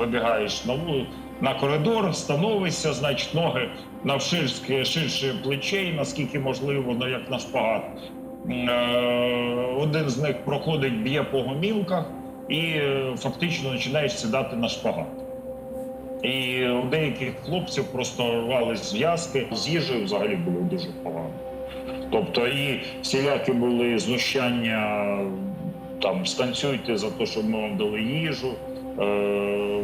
вибігаєш на на коридор, становишся, значить, ноги навширшки ширше плечей, наскільки можливо, ну як на шпагат. Е, Один з них проходить, б'є по гомілках і е, фактично починаєш сідати на шпагат. І у деяких хлопців просто рвались зв'язки. З їжею взагалі було дуже погано. Тобто і всілякі були знущання, там станцюйте за те, щоб ми вам дали їжу,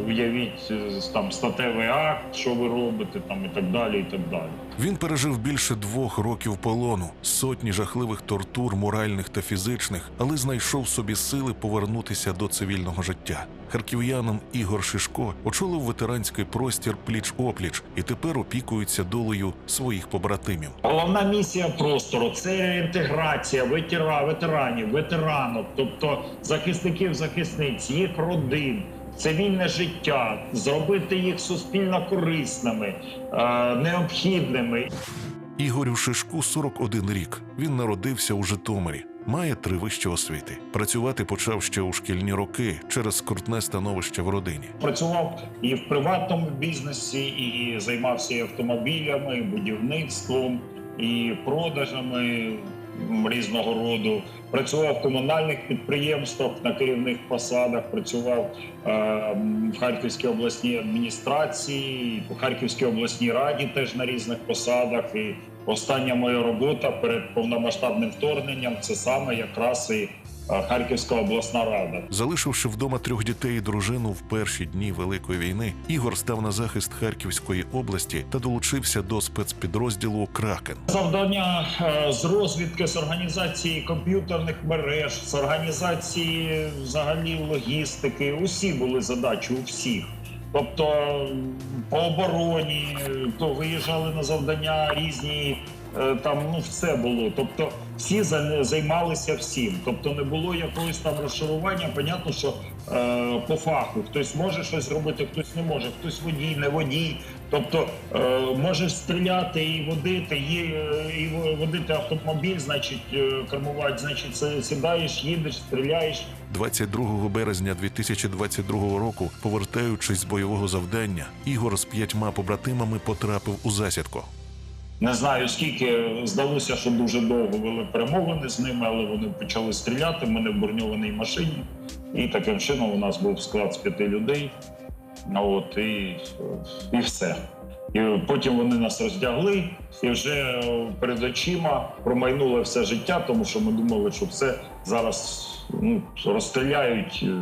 уявіть е, там статевий акт, що ви робите, там і так далі. і так далі. Він пережив більше двох років полону, сотні жахливих тортур, моральних та фізичних, але знайшов собі сили повернутися до цивільного життя. Харків'янам Ігор Шишко очолив ветеранський простір пліч опліч і тепер опікується долею своїх побратимів. Головна місія простору це інтеграція ветера, ветеранів, ветеранок, тобто захисників, захисниць, їх родин. Цивільне життя, зробити їх суспільно корисними, е, необхідними. Ігорю Шишку 41 рік. Він народився у Житомирі. Має три вищі освіти. Працювати почав ще у шкільні роки через скрутне становище в родині. Працював і в приватному бізнесі, і займався і автомобілями, і будівництвом, і продажами різного роду. Працював в комунальних підприємствах на керівних посадах. Працював е, в Харківській обласній адміністрації, в Харківській обласній раді теж на різних посадах. І остання моя робота перед повномасштабним вторгненням це саме якраз і Харківська обласна рада. Залишивши вдома трьох дітей і дружину в перші дні Великої війни, Ігор став на захист Харківської області та долучився до спецпідрозділу Кракен. Завдання е, з розвідки, з організації комп'ютерних мереж, з організації взагалі логістики. Усі були задачі у всіх. Тобто по обороні, то виїжджали на завдання різні. е, Там ну все було. Тобто всі за- займалися всім. Тобто не було якогось там розшарування. Понятно, що е, по фаху хтось може щось робити, хтось не може, хтось водій, не водій. Тобто е, можеш стріляти і водити, е, і водити автомобіль, значить, е, кермувати, значить, сідаєш, їдеш, стріляєш. 22 березня 2022 року, повертаючись з бойового завдання, Ігор з п'ятьма побратимами потрапив у засідку. Не знаю скільки здалося, що дуже довго вели перемовини з ними, але вони почали стріляти. Ми не в броньованій машині. І таким чином у нас був склад з п'яти людей. Ну, От, і, і все. І потім вони нас роздягли, і вже перед очима промайнуло все життя, тому що ми думали, що все зараз ну, розстріляють, е,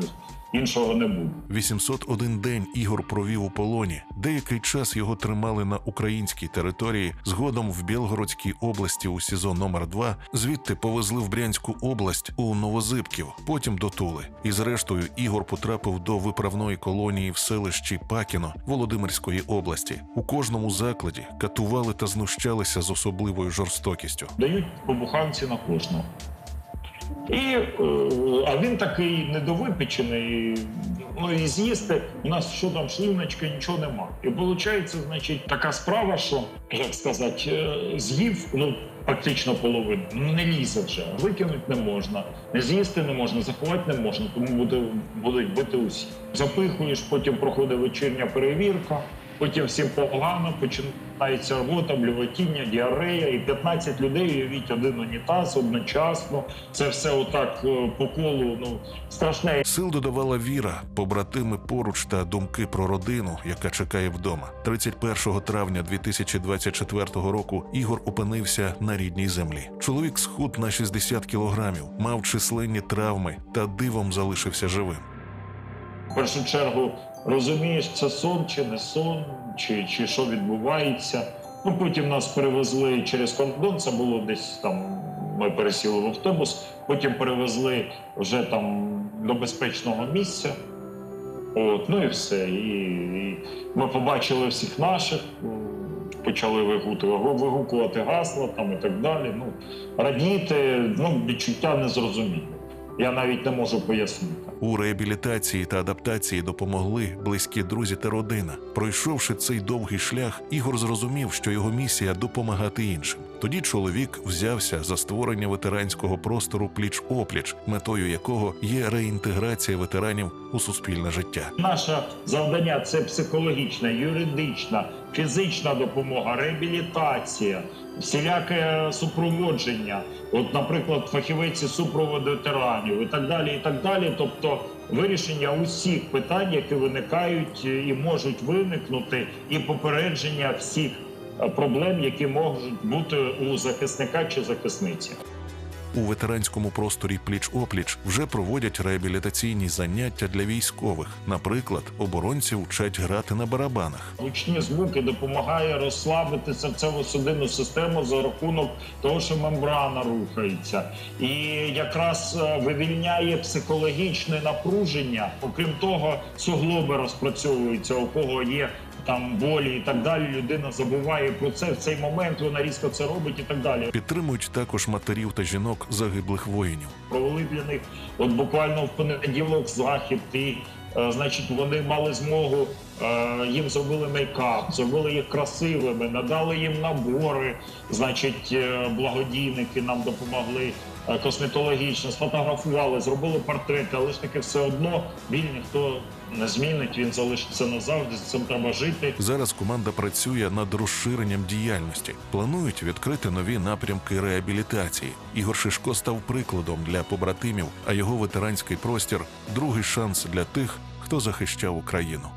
іншого не буде. 801 день Ігор провів у полоні. Деякий час його тримали на українській території. Згодом в Білгородській області у СІЗО номер 2 Звідти повезли в Брянську область у Новозибків, потім до Тули. І зрештою Ігор потрапив до виправної колонії в селищі Пакіно Володимирської області. У кожному закладі катували та знущалися з особливою жорстокістю. дають по буханці на кожного. І, е, а він такий недовипечений, ну і з'їсти, у нас що там, шлуночка, нічого нема. І виходить, значить, така справа, що, як сказати, е, з'їв, ну, практично половину, ну не лізе вже, викинути не можна, не з'їсти не можна, заховати не можна, тому буде, будуть бити усі. Запихуєш, потім проходить вечірня перевірка, потім всім погано, починається робота, блювотіння, діарея, і 15 людей, уявіть, один унітаз одночасно. Це все отак е, по колу, ну, страшне. Сил додавала віра, побратими поруч та думки про родину, яка чекає вдома. 31 травня 2024 року Ігор опинився на рідній землі. Чоловік схуд на 60 кілограмів, мав численні травми та дивом залишився живим. В першу чергу розумієш, це сон чи не сон, чи, чи що відбувається. Ну потім нас перевезли через кордон. Це було десь там. Ми пересіли в автобус, потім перевезли вже там до безпечного місця. От, ну і все. І, і ми побачили всіх наших, почали вигути, вигукувати гасла там і так далі. Ну, радіти, ну, відчуття незрозумілі. Я навіть не можу пояснити. У реабілітації та адаптації допомогли близькі друзі та родина. Пройшовши цей довгий шлях, Ігор зрозумів, що його місія допомагати іншим. Тоді чоловік взявся за створення ветеранського простору пліч опліч, метою якого є реінтеграція ветеранів у суспільне життя. Наше завдання це психологічна, юридична, фізична допомога, реабілітація, всіляке супроводження. От, наприклад, фахівець супроводу ветеранів і так далі. І так далі. Тобто вирішення усіх питань, які виникають і можуть виникнути, і попередження всіх е, проблем, які можуть бути у захисника чи захисниці. У ветеранському просторі пліч опліч вже проводять реабілітаційні заняття для військових. Наприклад, оборонців вчать грати на барабанах. Гучні звуки допомагає розслабити серцево-судинну систему за рахунок того, що мембрана рухається, і якраз е, вивільняє психологічне напруження. Окрім того, суглоби розпрацьовуються, у кого є там болі і так далі. Людина забуває про це в цей момент. Вона різко це робить і так далі. Підтримують також матерів та жінок загиблих воїнів. провели для них от буквально в понеділок захід. І е, значить, вони мали змогу. е, Їм зробили мейкап, зробили їх красивими, надали їм набори. Значить, е, благодійники нам допомогли косметологічно, сфотографували, зробили портрети, але ж таки все одно біль ніхто не змінить. Він залишиться назавжди. З цим треба жити. Зараз команда працює над розширенням діяльності. Планують відкрити нові напрямки реабілітації. Ігор Шишко став прикладом для побратимів, а його ветеранський простір другий шанс для тих, хто захищав Україну.